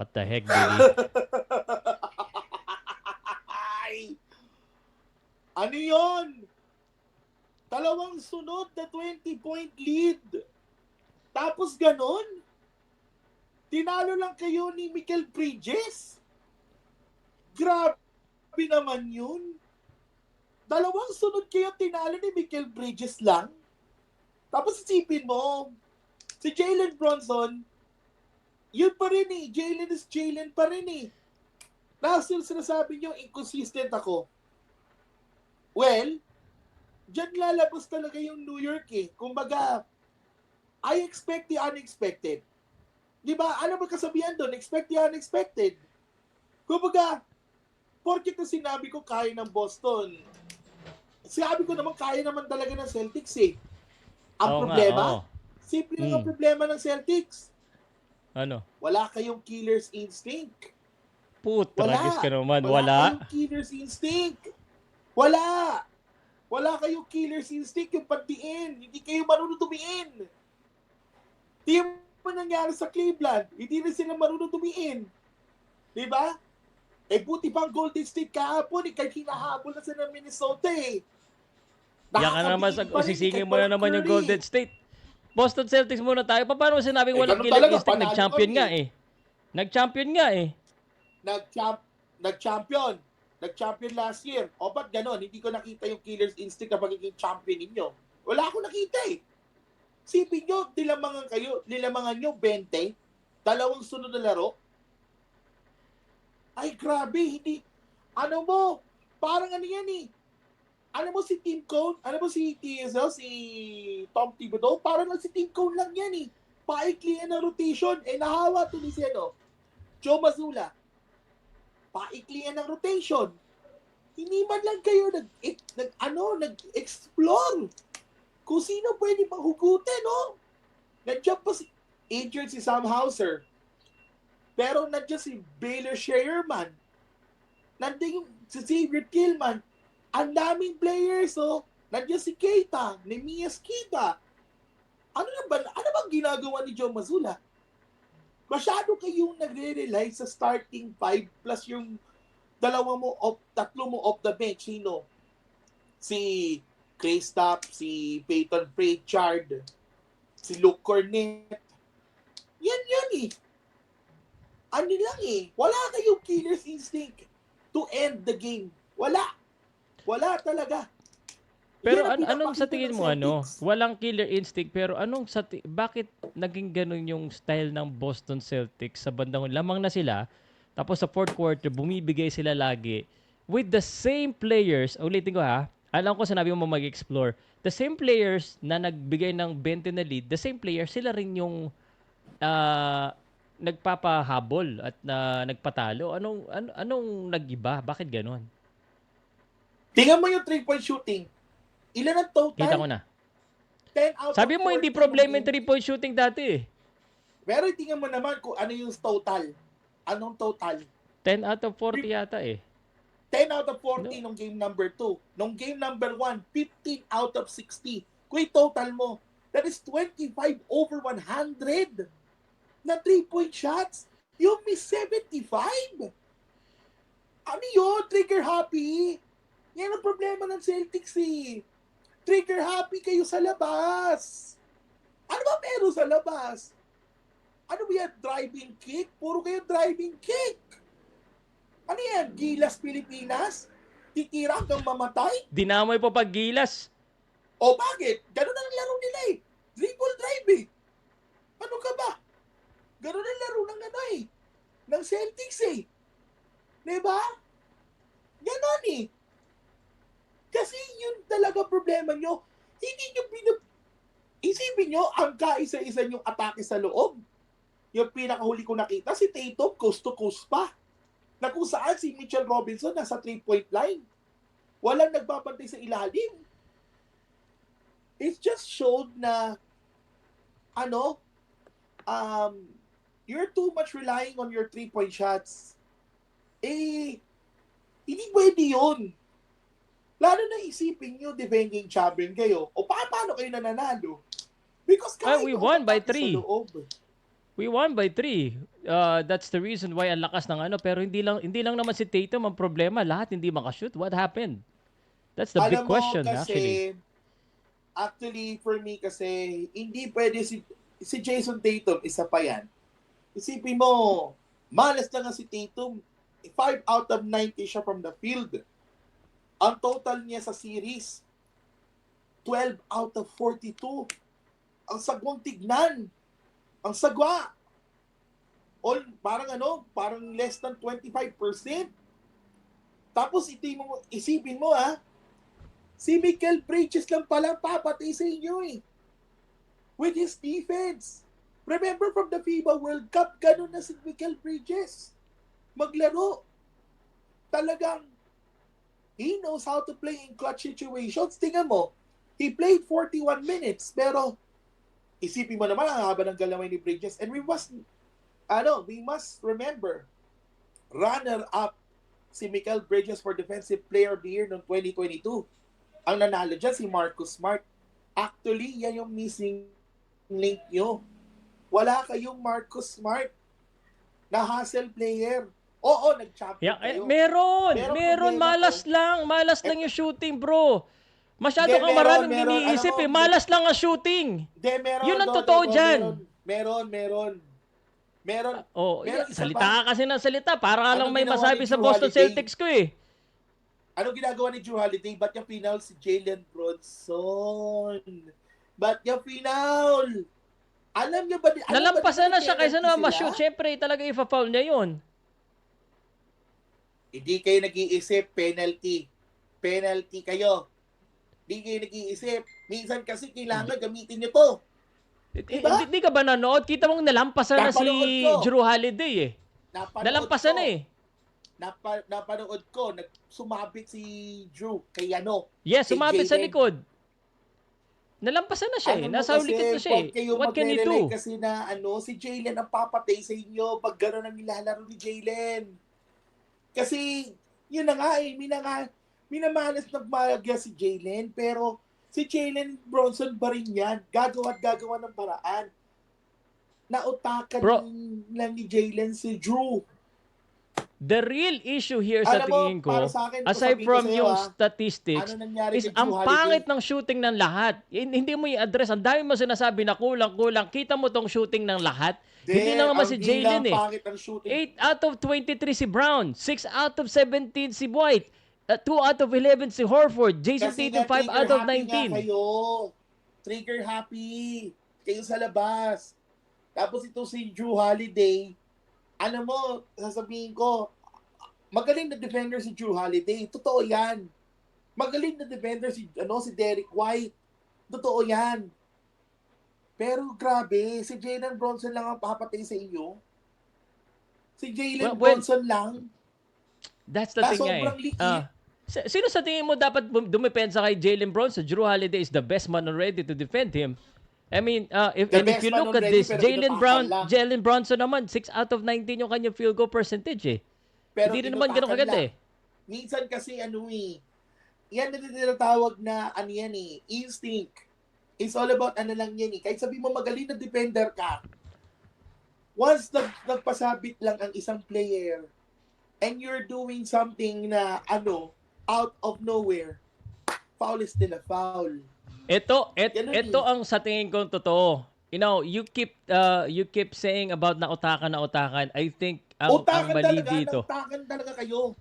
What the heck, Billy? Ay! Ano yon? Dalawang sunod na 20-point lead. Tapos ganon? Tinalo lang kayo ni Mikel Bridges? Grabe naman yun. Dalawang sunod kayo tinalo ni Mikel Bridges lang? Tapos isipin mo, si Jalen Bronson, yun pa rin eh. Jalen is Jalen pa rin eh. Last year sinasabi niyo inconsistent ako. Well, dyan lalabas talaga yung New York eh. Kumbaga, I expect the unexpected. Di ba? Ano ba kasabihan doon? Expect the unexpected. Kumbaga, porkit na sinabi ko kaya ng Boston, sinabi ko naman kaya naman talaga ng Celtics eh. Ang Oo nga, problema, oo. simple lang ang Hmm. problema ng Celtics. Ano? Wala kayong killer's instinct. Puta, Wala. ka naman. Wala Wala. kayong killer's instinct. Wala. Wala kayong killer's instinct yung pagdiin. Hindi kayo marunong tumiin. Hindi mo nangyari sa Cleveland. Hindi rin sila marunong tumiin. Di ba? Eh, buti pang Golden State kahapon, eh, kahit hinahabol na sila ng Minnesota eh. Yan ka na naman sa sisingin mo na naman yung. Golden State. Boston Celtics muna tayo. Pa- Paano mo sinabing Eh, walang ganun talaga, instinct? Nag-champion nga eh. Nag-champion nga eh. Nag-champ, nag-champion. Nag-champion last year. O ba't ganon? Hindi ko nakita yung killer's instinct na pagiging champion ninyo. Wala akong nakita eh. Sipin nyo, nilamangan kayo, nilamangan nyo 20, dalawang sunod na laro. Ay, grabe, hindi. Ano mo, parang ano yan eh. Ano mo si Team Cone? Ano mo si TSL, si Tom Thibodeau? Parang lang si Team Cone lang yan eh. Paikli ng rotation. Eh, nahawa to ni si ano, Joe Mazzulla paiklian ng rotation. Hindi man lang kayo nag, eh, nag ano, nag-explore. Kung sino pwede panghugutin, no? Nandiyan pa si injured si Sam Hauser. Pero nandiyan si Baylor Sherman. Nandiyan si Xavier Tillman. Ang daming players, oh. Nandiyan si Keita, ni Mia Skida. Ano na ba, ano bang ginagawa ni Joe Mazzulla? masyado kayong nagre-rely sa starting five plus yung dalawa mo off, tatlo mo off the bench. Sino? Si Kristaps, si Peyton Pritchard, si Luke Cornett. Yan yan eh. Ano lang eh. Wala kayong killer's instinct to end the game. Wala. Wala talaga. Pero an- anong sa tingin ng mo ano? Walang killer instinct pero anong sa ti- bakit naging ganun yung style ng Boston Celtics sa bandang lamang na sila tapos sa fourth quarter bumibigay sila lagi with the same players. Ulitin ko ha. Alam ko sinabi mo mag-explore. The same players na nagbigay ng 20 na lead, the same players sila rin yung ah, nagpapahabol at na nagpatalo. Anong an- anong nagiba? Bakit ganun? Tingnan mo yung three-point shooting. Ilan ang total? Kita ko na. 10 out Sabi mo hindi 14 problema yung three-point shooting dati eh. Pero tingnan mo naman kung ano yung total. Anong total? 10 out of 40 yata eh. 10 out of 40 nung game number 2. Nung game number 1, 15 out of 60. Kung yung total mo, that is 25 over 100 na 3-point shots. You miss 75. Ano yun? Trigger happy. Yan ang problema ng Celtics eh. Trigger happy kayo sa labas. Ano ba meron sa labas? Ano ba yan? Driving kick? Puro kayo driving kick. Ano yan? Gilas Pilipinas? Titira hanggang mamatay? Dinamoy pa pag gilas. O bakit? Ganun ang laro nila eh. Dribble drive eh. Ano ka ba? Ganun ang laro ng ano eh. Ng Celtics eh. Diba? Ganon eh. Yun talaga problema nyo. Hindi nyo pinap... Isipin nyo, ang kaisa-isa yung atake sa loob. Yung pinakahuli ko nakita, si Tatum, coast to coast pa. Na kung saan si Mitchell Robinson nasa three-point line. Walang nagbabantay sa ilalim it just showed na ano um you're too much relying on your three point shots eh hindi pwede yun lalo na isipin nyo defending champion kayo o pa paano kayo nananalo because Ah, we kayo won by three. loob. We won by three. Uh, that's the reason why ang lakas ng ano. Pero hindi lang hindi lang naman si Tatum ang problema. Lahat hindi makashoot. What happened? That's the big Alam mo, question kasi, actually. Actually, for me kasi, hindi pwede si, si Jason Tatum, isa pa yan. Isipin mo, malas na nga si Tatum. 5 out of 90 siya from the field. Ang total niya sa series, 12 out of 42. Ang sagwang tignan. Ang sagwa. All, parang ano, parang less than 25%. Tapos iti mo, isipin mo ah, si Michael Bridges lang pala papatay sa inyo eh. With his defense. Remember from the FIBA World Cup, ganun na si Michael Bridges. Maglaro. Talagang, he knows how to play in clutch situations. Tingnan mo, he played 41 minutes, pero isipin mo naman ang haba ng galaway ni Bridges. And we must, ano, we must remember, runner-up si Michael Bridges for Defensive Player of the Year noong 2022. Ang nanalo dyan si Marcus Smart. Actually, yan yung missing link nyo. Wala kayong Marcus Smart na hustle player. Oo, nag-champion Yeah, eh, kayo. meron, meron, malas ko- lang, malas lang yung shooting, bro. Masyado Hindi, kang meron, maraming meron. iniisip Alam eh. Malas lang ang shooting. De, meron, Yun ang totoo Dodo, dyan. Meron, meron. Meron. Oh, Meron salita ka kasi ng salita. Para ka lang may masabi sa Boston Holiday? Celtics ko eh. Anong ginagawa ni Drew Holiday? Ba't niya final si Jalen Bronson? Ba't niya final? Alam niyo ba? Alam Nalampasan ba na siya kaysa naman ma-shoot. Siyempre, talaga ifa-foul niya yun. Hindi kayo nag-iisip, penalty. Penalty kayo. Hindi kayo nag-iisip. Minsan kasi kailangan gamitin niyo to. Diba? Hindi, ka ba nanood? Kita mong nalampasan na si ko. Drew Holiday eh. Napanood Nalampasan ko. na eh. Napa, napanood ko, nag, sumabit si Drew kay ano. Yes, Si sumapit sa likod. Nalampasan na siya eh. Ano mo Nasa likod na siya eh. What can magre-rely do? kasi na ano, si Jalen ang papatay sa inyo pag gano'n ang nilalaro ni Jalen. Kasi, yun na nga eh, mina nga, minamalas na magmaga si Jalen, pero si Jalen Bronson ba rin yan? Gagawa at gagawa ng paraan. Nautakan Bro. lang ni Jalen si Drew. The real issue here sa Alam mo, tingin ko, para sa akin, aside ko from sa'yo, yung ah, statistics, ano is ang pangit ng shooting ng lahat. Hin- Hindi mo i-address. Ang dami mo sinasabi na kulang-kulang. Kita mo tong shooting ng lahat. Hindi lang naman si Jalen eh. pangit ng shooting. 8 out of 23 si Brown. 6 out of 17 si White. 2 out of 11 si Horford. Jason Tatum nga, 5 out of trigger happy nga 19. kayo. Trigger happy. Kayo sa labas. Tapos ito si Drew Holiday. Ano mo, sasabihin ko, magaling na defender si Drew Holiday. Totoo yan. Magaling na defender si, ano, si Derek White. Totoo yan. Pero grabe, si Jalen Bronson lang ang papatay sa inyo. Si Jalen Well, well, Bronson lang. That's the Na thing eh. sobrang. Ah, s- sino sa tingin mo dapat dumepensa kay Jalen Bronson? Drew Holiday is the best man already to defend him. I mean, uh, if, and if you look at this, Jalen Brown. Jalen Bronson naman, 6 out of 19 yung kanyang field goal percentage eh. Pero Hindi rin naman ganun lang. eh. minsan kasi ano eh, yan na tinatawag na ano yan eh, instinct. It's all about ano lang yan eh. Kahit sabi mo magaling na defender ka, once nag, nagpasabit lang ang isang player and you're doing something na ano, out of nowhere, foul is still a foul. Ito, et, ito ang sa tingin ko totoo. You know, you keep uh, you keep saying about na utakan na utakan. I think ang, ang Utakan mali talaga, dito. utakan talaga kayo.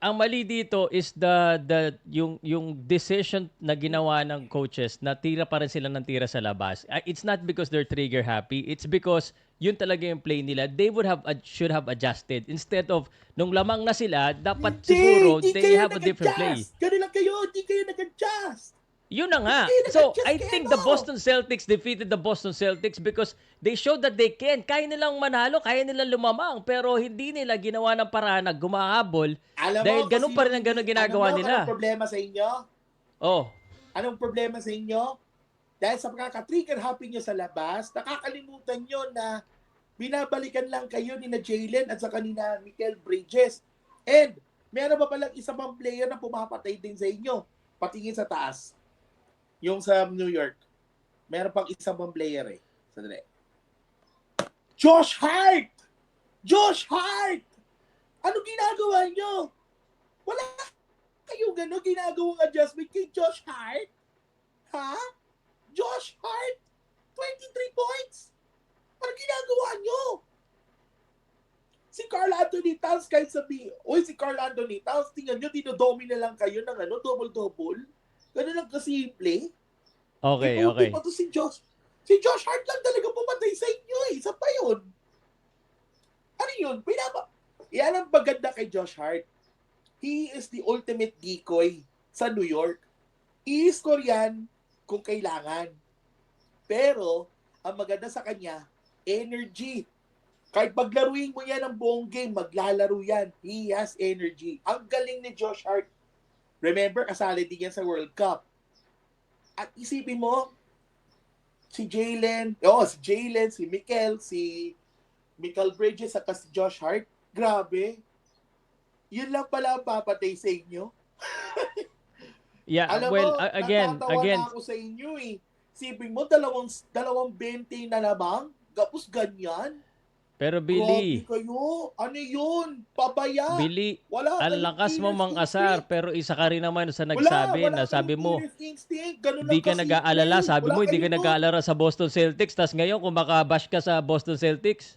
ang mali dito is the the yung yung decision na ginawa ng coaches na tira pa rin sila ng tira sa labas. It's not because they're trigger happy. It's because yun talaga yung play nila. They would have should have adjusted instead of nung lamang na sila, dapat Hindi, siguro hindi they have a different play. Ganun lang kayo, hindi kayo nag-adjust. Yun na nga. So, I think the? Boston Celtics defeated the Boston Celtics because they showed that they can. Kaya nilang manalo, kaya nilang lumamang, pero hindi nila ginawa ng paraan na gumahabol. Alam Dahil mo, ganun pa rin ang ganun hindi- ginagawa alam nila. Anong problema sa inyo? Oh, Anong problema sa inyo? Dahil sa pagkaka-trigger happy nyo sa labas, nakakalimutan nyo na binabalikan lang kayo ni na Jalen at sa kanina Michael Bridges. And meron pa palang isa pang player na pumapatay din sa inyo. Patingin sa taas. Yung sa New York. Meron pang isa pang player eh. Sandali. Josh Hart! Josh Hart! Ano ginagawa nyo? Wala kayo gano'n ginagawang adjustment kay Josh Hart? Ha? Josh Hart? 23 points? Ano ginagawa nyo? Si Carl Anthony Towns kahit sabi, Uy, si Carl Anthony Towns, tingnan nyo, dinodomina lang kayo ng ano, double-double. Ganun lang kasimple. Okay, Ibuti okay. pa to si Josh. Si Josh Hart lang talaga pumatay sa inyo eh. Isa pa yun. Ano yun? Pinapa... Yan ang maganda kay Josh Hart. He is the ultimate decoy sa New York. I-score yan kung kailangan. Pero, ang maganda sa kanya, energy. Kahit paglaruin mo yan ang buong game, maglalaro yan. He has energy. Ang galing ni Josh Hart. Remember, kasali din yan sa World Cup. At isipin mo, si Jalen, oh, si Jalen, si Mikel, si Michael Bridges, at si Josh Hart, grabe. Yun lang pala ang papatay sa inyo. Yeah, Alam well, mo, again, again, na ako sa inyo eh. Sipin mo, dalawang, dalawang 20 na lamang, gapos ganyan. Pero Grabe Billy, kayo. Ano yun? Pabaya. Billy, Wala ang kayong lakas mo mang-asar, instinct. pero isa ka rin naman sa nagsabi wala na sabi kayong mo, killer's instinct. Ganun Hindi ka kasi nag-aalala. Sabi Wala mo, hindi ka kayo doon. nag-aalala sa Boston Celtics. Tapos ngayon, kung makabash ka sa Boston Celtics,